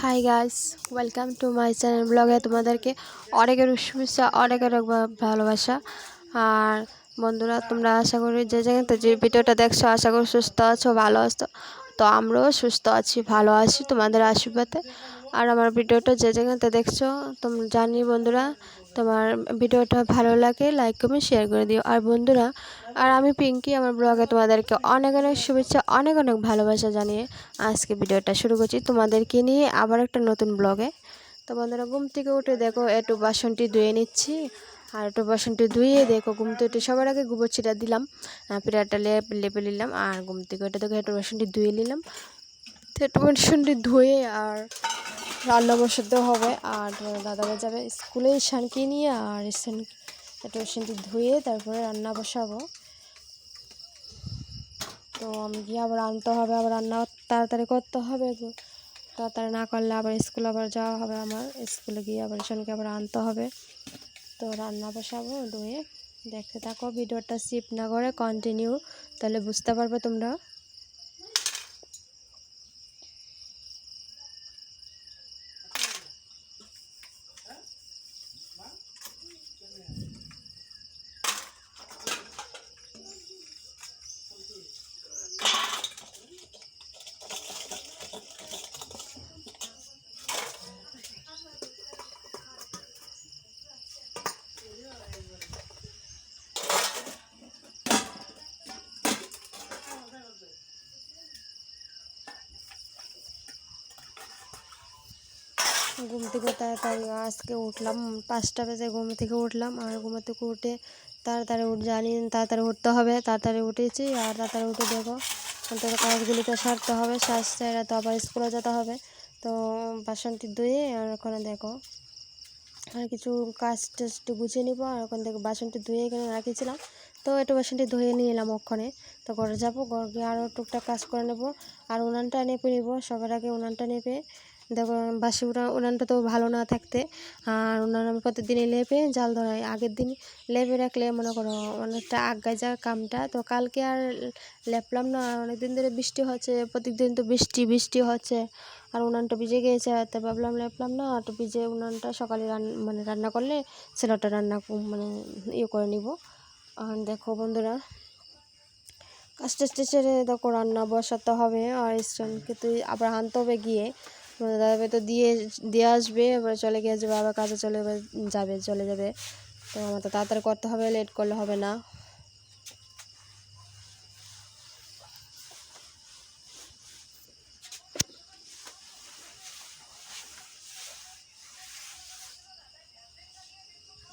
Hi guys welcome to my channel ব্লগে তোমাদেরকে অনেকের শুভেচ্ছা, অনেকের অনেক ভালোবাসা। আর বন্ধুরা, তোমরা আশা করি যে জায়গাতে যে ভিডিওটা দেখছ, আশা করি সুস্থ আছো, ভালো আছো। তো আমরাও সুস্থ আছি, ভালো আছি তোমাদের আশীর্বাদে। আর আমার ভিডিওটা যে জায়গাতে দেখছ তোমরা জানি বন্ধুরা, তোমার ভিডিওটা ভালো লাগে লাইক কমেন্ট শেয়ার করে দিও। আর বন্ধুরা, আর আমি পিঙ্কি, আমার ব্লগে তোমাদেরকে অনেক অনেক শুভেচ্ছা, অনেক অনেক ভালোবাসা জানিয়ে আজকে ভিডিওটা শুরু করছি তোমাদেরকে নিয়ে আবার একটা নতুন ব্লগে। তো বন্ধুরা, ঘুম থেকে উঠে দেখো একটু বাসনটি ধুয়ে নিচ্ছি। আর একটু বাসনটি ধুয়ে দেখো, ঘুম থেকে উঠে সবার আগে গোবর ছিটা দিলাম পিঠাটা লেপ লেপে নিলাম, আর ঘুম থেকে উঠে দেখো একটু বাসনটি ধুয়ে নিলাম। তো একটু বাসনটি ধুয়ে আর রান্না বসাতে হবে আর দাদাভাই যাবে স্কুলে ঈশানকে নিয়ে আর ঈশান একটু ঈশানটি ধুয়ে তারপরে রান্না বসাবো। তো আমি গিয়ে আবার আনতে হবে, আবার রান্না তাড়াতাড়ি করতে হবে। তাড়াতাড়ি না করলে আবার স্কুল আবার যাওয়া হবে আমার। স্কুলে গিয়ে আবার ঈশানকে আবার আনতে হবে। তো রান্না বসাবো, ধুয়ে দেখতে থাকো, ভিডিওটা স্কিপ না করে কন্টিনিউ তাহলে বুঝতে পারবে তোমরা। ঘুম থেকে তাড়াতাড়ি আজকে উঠলাম। পাঁচটা বেজে ঘুম থেকে উঠলাম আর ঘুম থেকে উঠে তাড়াতাড়ি উঠ জানি তাড়াতাড়ি উঠতে হবে। তাড়াতাড়ি উঠেছি আর তাড়াতাড়ি উঠে দেখো অন্তত কাজগুলি তো সারতে হবে। শ্বাস সেরা তো আবার স্কুলে যেতে হবে। তো বাসনটি ধুয়ে আর ওখানে দেখো, আর কিছু কাজ টাজ একটু গুছিয়ে নিবো। আর ওখান থেকে বাসনটি ধুয়ে এখানে রাখিয়েছিলাম তো একটু বাসনটি ধুয়ে নিয়ে এলাম ওখানে। তো ঘরে যাব, ঘর গিয়ে আরও টুকটাক কাজ করে নেব। আর উনানটা নেপে নিব। সবার আগে উনানটা নেপে দেখো বাসি উনান উনানটা তো ভালো না থাকতে। আর উনান আমি প্রতিদিনই লেপে জাল ধরাই। আগের দিন লেপে রাখলে মনে করো অনেকটা আগায় যায় কামটা। তো কালকে আর লেপলাম না অনেক দিন ধরে বৃষ্টি হচ্ছে প্রত্যেকদিন তো বৃষ্টি বৃষ্টি হচ্ছে। আর উনানটা ভিজে গিয়েছে, তো ভাবলাম লেপলাম না, তো ভিজে উনানটা সকালে রান মানে রান্না করলে ছেলেটা রান্না মানে ইয়ে করে নিব। আর দেখো বন্ধুরা কাজ টাজ সেরে দেখো রান্না বসাতে হবে, আর স্টোনকে তুই আবার আনতে হবে গিয়ে। দাদাভাই তো দিয়ে দিয়ে আসবে, এবার চলে গিয়ে যাবে আবার কাজে চলে যাবে চলে যাবে। তো আমার তো তাড়াতাড়ি করতে হবে লেট করলে হবে না।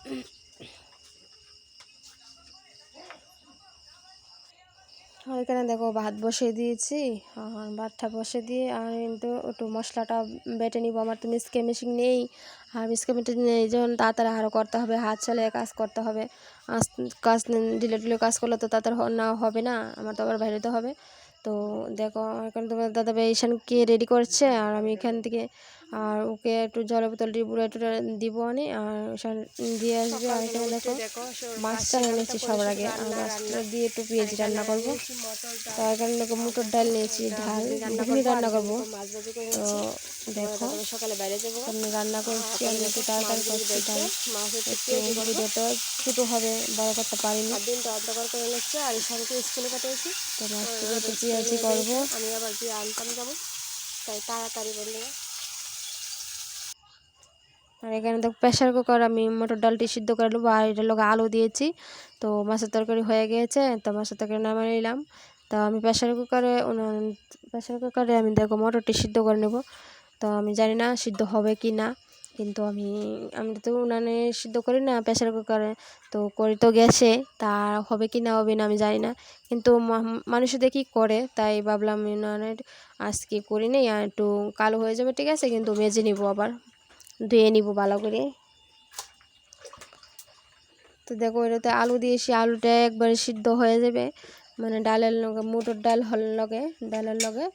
আর এখানে দেখো ভাত বসিয়ে দিয়েছি, আর ভাতটা বসিয়ে দিয়ে আর কিন্তু একটু মশলাটা বেটে নিব। আমার তো মিসকে মেশিন নেই, আর মিসকে মেশিন নেই যখন তাড়াতাড়ি আরও করতে হবে, হাত চালিয়ে কাজ করতে হবে। কাজ ডিলে ডিলে কাজ করলে তো তাড়াতাড়ি না হবে না, আমার তো আবার বাইরে তো হবে। তো দেখো, এখন তোমার দাদা ভাই ঈশানকে রেডি করছে, আর আমি এখান থেকে আর ওকে একটু জলের বোতল পুরো একটু দিব আনি, আর দিয়ে আসবে আর এখানে দেখো, মাছটা এনেছি সবার আগে। আর মাছটা দিয়ে একটু পেঁয়াজি রান্না করব। তো এখানে দেখো মুটোর ডাল নিয়েছি ডাল ঘুগনি রান্না করব। তো দেখো সকালে বাইরে যাব আমি রান্না করছি আমি একটু তাড়াতাড়ি করছি ডাল ভিডিওটা ছোটো হবে, বড় করতে পারিনি। তো মাছটা পেঁয়াজি করব। আমি আবার গিয়ে আনতাম যাব তাই তাড়াতাড়ি বললে। আর এখানে দেখো প্রেশার কুকার, আমি মটর ডালটি সিদ্ধ করে নেব, আর এটার লোক আলু দিয়েছি। তো মাছের তরকারি হয়ে গিয়েছে, তো মাছের তরকারি নামিয়ে নিলাম। তো আমি প্রেশার কুকারে প্রেশার কুকারে আমি দেখো মটরটি সিদ্ধ করে নেব। তো আমি জানি না সিদ্ধ হবে কি না, কিন্তু আমি আমি তো উনানে সিদ্ধ করি না প্রেশার কুকারে, তো করি তো গ্যাসে, তা হবে কি না, হবে না আমি জানি না। কিন্তু মানুষ দেখি করে, তাই ভাবলাম আমি উনানে আজকে করি নেই, আর একটু কালো হয়ে যাবে ঠিক আছে, কিন্তু মেজে নিব আবার। ধুয়ে নিব ভালো করে। তো দেখো এটাতে আলু দিয়েছি আলুটা একবারে সিদ্ধ হয়ে যাবে। মানে ডালের লগে, মুটোর ডাল হল লগে, ডালের লগে।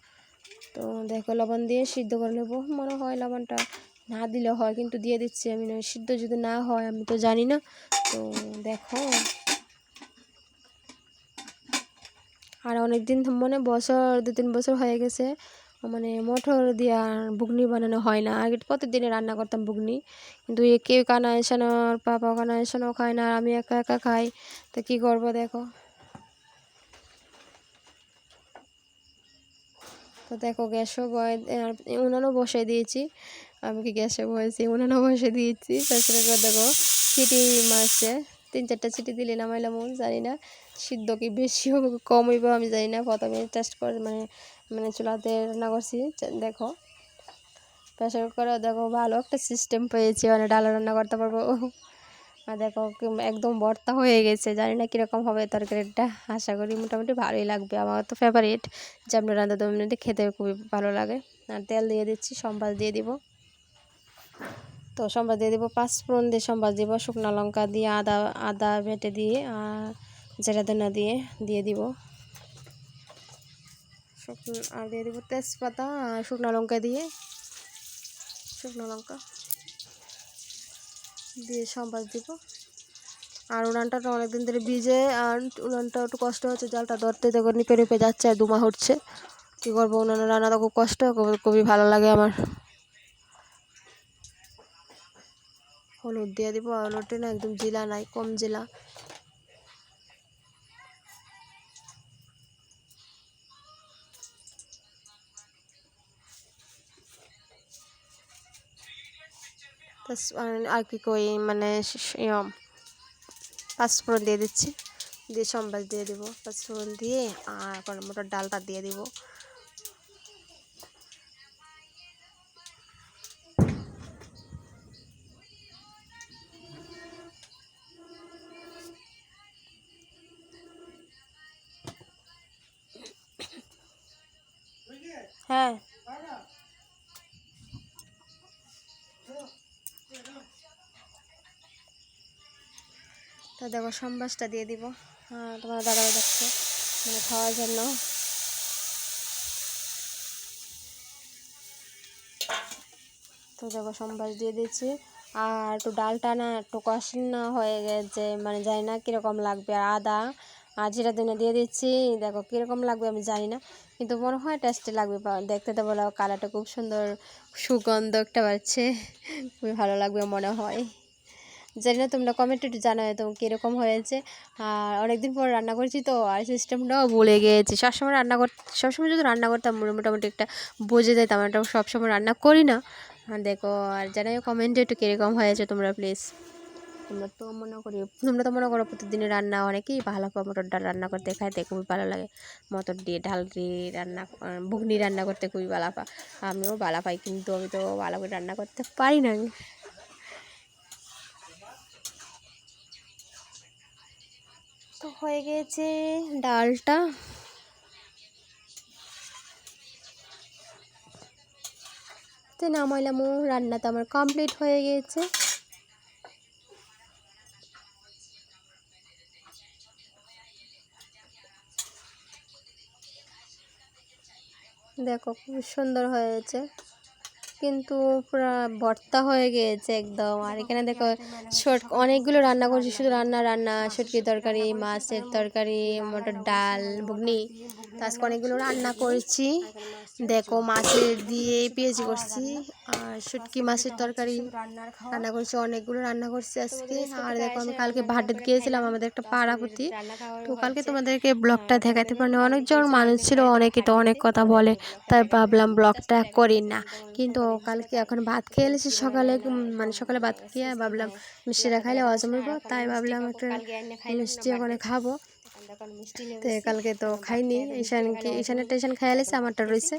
তো দেখো লবণ দিয়ে সিদ্ধ করে নেব। মনে হয় লবণটা না দিলে হয়, কিন্তু দিয়ে দিচ্ছি আমি না সিদ্ধ যদি না হয়, আমি তো জানি না। তো দেখো। আর অনেক দিন মানে বছর দু তিন বছর হয়ে গেছে। মানে মোটর দিয়ে বুগনি বানানো হয় না। আগে প্রতিদিনে রান্না করতাম বুগনি কিন্তু এ কেউ কানা এসানো, আর পাপা কানা এসানো খায় না, আর আমি একা একা খাই। তো কী করব দেখো। তো দেখো গ্যাসও বয় উনানও বসে দিয়েছি। আমি কি গ্যাসে বয়েছি উনানও বসে দিয়েছি। তারপরে দেখো সিটি মারছে। তিন চারটা সিটি দিলে নামাইলাম জানি না। সিদ্ধ কি বেশি হবে কম হইব আমি জানি না। প্রথমে টেস্ট করে মানে মানে চুলাতে রান্না করছি দেখো। প্রেশার কুকারে দেখো ভালো একটা সিস্টেম পেয়েছি মানে ডাল রান্না করতে পারব। আর দেখো একদম ভর্তা হয়ে গেছে, জানি না কীরকম হবে তরকারিটা, আশা করি মোটামুটি ভালোই লাগবে। আমার তো ফেভারিট যে আপনার রান্না তো এমনিতে খেতে খুবই ভালো লাগে। আর তেল দিয়ে দিচ্ছি, সম্বাস দিয়ে দিব। তো সম্বাস দিয়ে দিব পাঁচ ফোড়ন দিয়ে সম্বাস দিব, শুকনো লঙ্কা দিয়ে আদা আদা বেটে দিয়ে, আর জিরা ধনা দিয়ে দিয়ে দিব। শুকনো, আর দিয়ে দিব তেজপাতা, আর শুকনো লঙ্কা দিয়ে। শুকনো লঙ্কা দিয়ে সম্বাস দিব। আর উনানটা তো অনেকদিন ধরে ভিজে, আর উনানটা একটু কষ্ট হচ্ছে, জালটা ধরতে দেখো নিপে নিপে যাচ্ছে, আর দুমা হচ্ছে। কী করব, উনানের রান্নাটা খুব কষ্ট খুবই খুবই ভালো লাগে আমার। হলুদ দিয়ে দিব, আর হলুদটা না একদম জিলা নাই, কম জিলা। আর- কি কই মানে পাঁচফোড়ন দিয়ে দিচ্ছি, দিয়ে সম্বাস দিয়ে দিব পাঁচফোড়ন দিয়ে আর মোটর ডালটা দিয়ে দিব। হ্যাঁ। তো দেখো, সম্বাসটা দিয়ে দিব। হ্যাঁ তোমার দাদাও দেখছ মানে খাওয়ার জন্য। তো দেখো, সম্বাস দিয়ে দিচ্ছি। আর একটু ডালটা না একটু কষান না হয়ে গেছে মানে জানি না কীরকম লাগবে। আর আদা, আর জিরা দিনে দিয়ে দিচ্ছি। দেখো, কীরকম লাগবে আমি জানি না, কিন্তু মনে হয় টেস্টি লাগবে। দেখতে তো বলো কালারটা খুব সুন্দর, সুগন্ধ একটা বাড়ছে খুবই ভালো লাগবে মনে হয়। জানি না তোমরা কমেন্টে একটু জানাবে তো কীরকম হয়েছে। আর অনেকদিন পর রান্না করেছি তো, আর সিস্টেমটাও ভুলে গিয়েছি সবসময় রান্না কর সবসময় যদি রান্না করতাম মোটামুটি একটা বুঝে যেতাম এটা সবসময় রান্না করি না। দেখো, আর জানাই কমেন্টে একটু কীরকম হয়েছে তোমরা প্লিজ তোমরা তো মনে করি, তোমরা তো মনে করো প্রতিদিনের রান্না অনেকেই ভালো পাও মটর ডাল রান্না করতে খাইতে খুবই ভালো লাগে। মটর দিয়ে ডাল দিয়ে রান্না ঘুগনি রান্না করতে খুবই ভালো পা আমিও ভালো পাই, কিন্তু আমি তো ভালো করে রান্না করতে পারি না হয়ে গেছে ডালটা। তো নামাইলাম রান্না তো আমার কমপ্লিট হয়ে গিয়েছে দেখো খুব সুন্দর হয়েছে। কিন্তু পুরো ভর্তা হয়ে গিয়েছে একদম। আর এখানে দেখো শর্ট অনেকগুলো রান্না করছি, শুধু রান্না রান্না সটকি তরকারি, মাছের তরকারি, মটর ডাল ঘুগনি আজকে অনেকগুলো রান্না করেছি। দেখো মাছের দিয়ে পেঁয়াজি করছি আর শুটকি মাছের তরকারি রান্না করছি, অনেকগুলো রান্না করছি আজকে। আর দেখো আমি কালকে ভাটের গিয়েছিলাম আমাদের একটা পাড়াপতি। তো কালকে তোমাদেরকে ব্লগটা দেখাতে পারিনি। অনেকজন মানুষ ছিল, অনেকে তো অনেক কথা বলে, তাই ভাবলাম ব্লগটা করি না। কিন্তু কালকে এখন ভাত খেয়ে এলেছি সকালে মানে সকালে ভাত খেয়ে ভাবলাম মিষ্টিটা খাইলে হজম হইব, তাই ভাবলাম একটা মিষ্টি ওখানে খাব। তো কালকে তো খাইনি ঈশানকে ঈশানের টেশন খাইয়ালেছে আমারটা রয়েছে।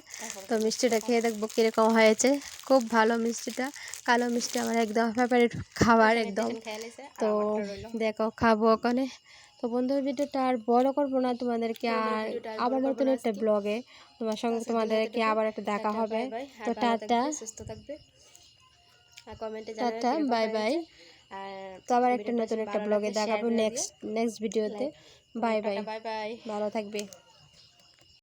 তো মিষ্টিটা খেয়ে দেখব কীরকম হয়েছে। খুব ভালো মিষ্টিটা কালো মিষ্টি আমার একদম ফেভারিট খাবার একদম। তো দেখো খাব ওখানে। তো বন্ধুর ভিডিওটা আর বড় করব না তোমাদেরকে আর আবার নতুন একটা ব্লগে তোমার সঙ্গে তোমাদেরকে আবার একটা দেখা হবে। তো টাটা। সুস্থ থাকবে। আর কমেন্টে টাটা বাই বাই। আর তো আবার একটা নতুন একটা ব্লগে দেখাবো নেক্সট নেক্সট ভিডিওতে বাই বাই। Bye bye. ভালো থাকবে।